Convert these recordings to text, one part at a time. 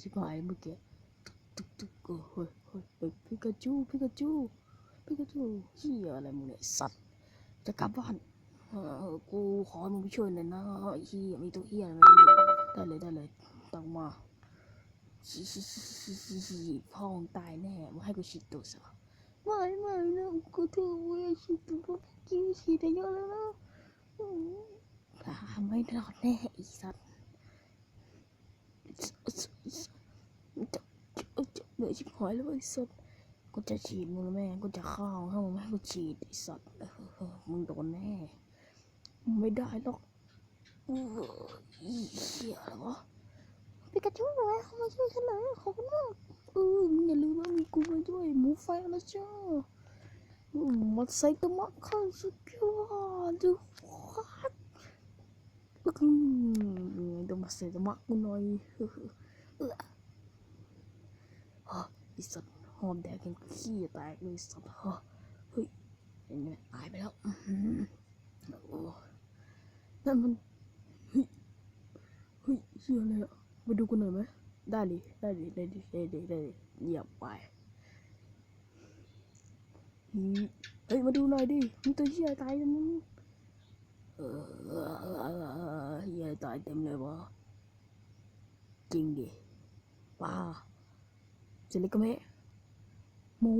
ชิบหายเมื่อกี้ตึกตึกตึกเฮ้ยเฮ้ยเฮ้ยพิกาจูพิกาจูพิกาจูเฮียอะไรมึงเนี่ยสัตว์จะกลับบ้านกูขอมึงไปช่วยหน่อยนะเฮียมีตัวเฮียอะไรไม่รู้ได้เลยได้เลยต้องมาฉีฉีฉีฉีฉีฉีพ่อมึงตายแน่มึงให้กูฉีดตัวซะไม่ไม่นะกูถือว่าฉีดตัวพราะกี้ฉีดได้เยอะแล้วนะอืมอ่าไม่รอดแน่อีสัตว์จะจะจะ เหนื่อยชิบหายแล้วไอ้สัตว์กูจะฉีดมึงแล้วแม่กูจะข้าถ้ามึงไม่ให้กูฉีดไอ้สัตว์เออเออมึงโดนแน่มึงไม่ได้หรอกอออีเหี้ยอะไรวะปิกาจูหน่อยเขามาช่วยฉันหน่อยขอบคุณมากเออมึงอย่าลืมว่ามีกูมาด้วยหมูไฟแล้วจ้าอืมมันใส่ตะมะข้าสุดยอดดูวัดอืมเดี๋ยวมาใส่ตะมะกูหน่อยเออ ออฮะไอ้สัตว์หอมแดกกันขี้แตกเลยสัตว์เฮ้ยเห็นไหมตายไปแล้วโอ้นั่นมันเฮ้ยเฮ้ยเชี่ยอะไรอะมาดูกันหน่อยไหมได้ดิได้ดิได้ดิได้ดิได้ดิเหยียบไปเฮ้ยมาดูหน่อยดิมีตัวเชี่ยตายกันมั้งเออเออเออเฮียตายเต็มเลยวะจริงดิป้า เจลิกเมะหมู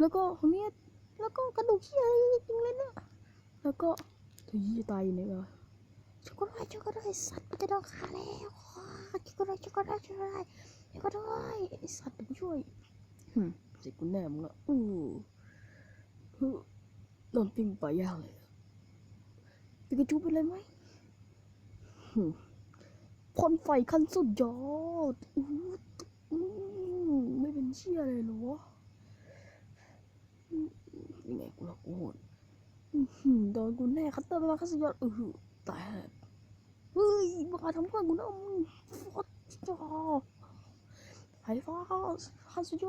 แล้วก็คนเนี้ยแล้วก็กระดูกเชี่ยอะไรจริงเลยเนี่ยแล้วก็ตัวเหี้ยตายอยู่ไหนวะช่วยกูด้วยช่วยกูด้วยสัตว์มันจะโดนฆ่าแล้วช่วยกูด้วยช่วยกูด้วยช่วยกูด้วยช่วยกูด้วยไอ้สัตว์มาช่วยหึเสร็จกูแน่มึงละอู้หูโดนปิ้งปลาย่างเลยปิกาจูเป็นไรไหมหึพ่นไฟขั้นสุดยอดอู้อู้ไม่ เชี่ยอะไรหรอวะยังไงกูละกูโหดอื้อหือโดนกูแน่คัตเตอร์ไปมาขั้นสุดยอดอืออตายแล้วเฮ้ยมาทำเพื่อนกูนะมึงฟอดจ้าไฟฟ้าฮัสโย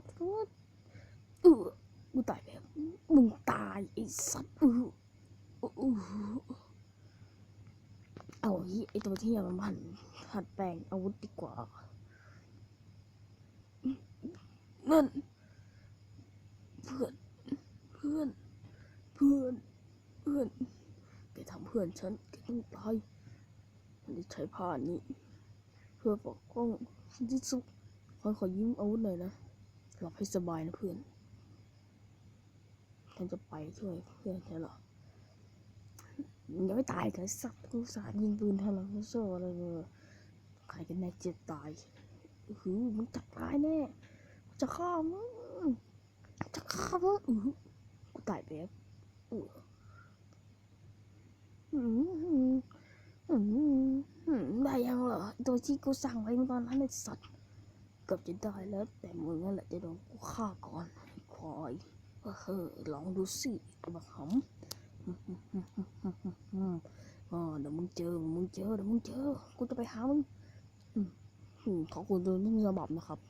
ดเพื่อนเออกูตายแล้วมึงตายไอ้สัตว์เออเออเออเอาไอ้ไอ้ตัวที่มันหันหัดแปลงอาวุธดีกว่า นั่นเพื่อนเพื่อนเพื่อนเพื่อนแกทำเพื่อนฉันแกต้องตายฉันจะใช้ผ้านี้ เพื่อปกป้องฉันที่สุดขอขอยิ้มอาวุธหน่อยนะหลับให้สบายนะเพื่อนฉันจะไปช่วยเพื่อนฉันหรอมึงยังไม่ตายกันสัตว์กูสาดยิงปืนทะลักโซ่อะไรเลยใครกันแน่เจะตายหือมึงจะตายแน่ จะฆ่ามึงจะฆ่ามึงอือกูตายไปแล้วอืออืมอือได้ยังเหรอตัวที่กูสั่งไว้เมื่อตอนนั้นไอ้สัตว์เกือบจะได้แล้ว แต่มึงนั่นแหละจะโดนกูฆ่าก่อนไอ้ควายเฮ้อลองดูสิบักหำอืมอ๋อเดี๋ยวมึงเจอมึงเจอเดี๋ยวมึงเจอกูจะไปหามึงขอบคุณตัวนุ่งฉบับนะครับ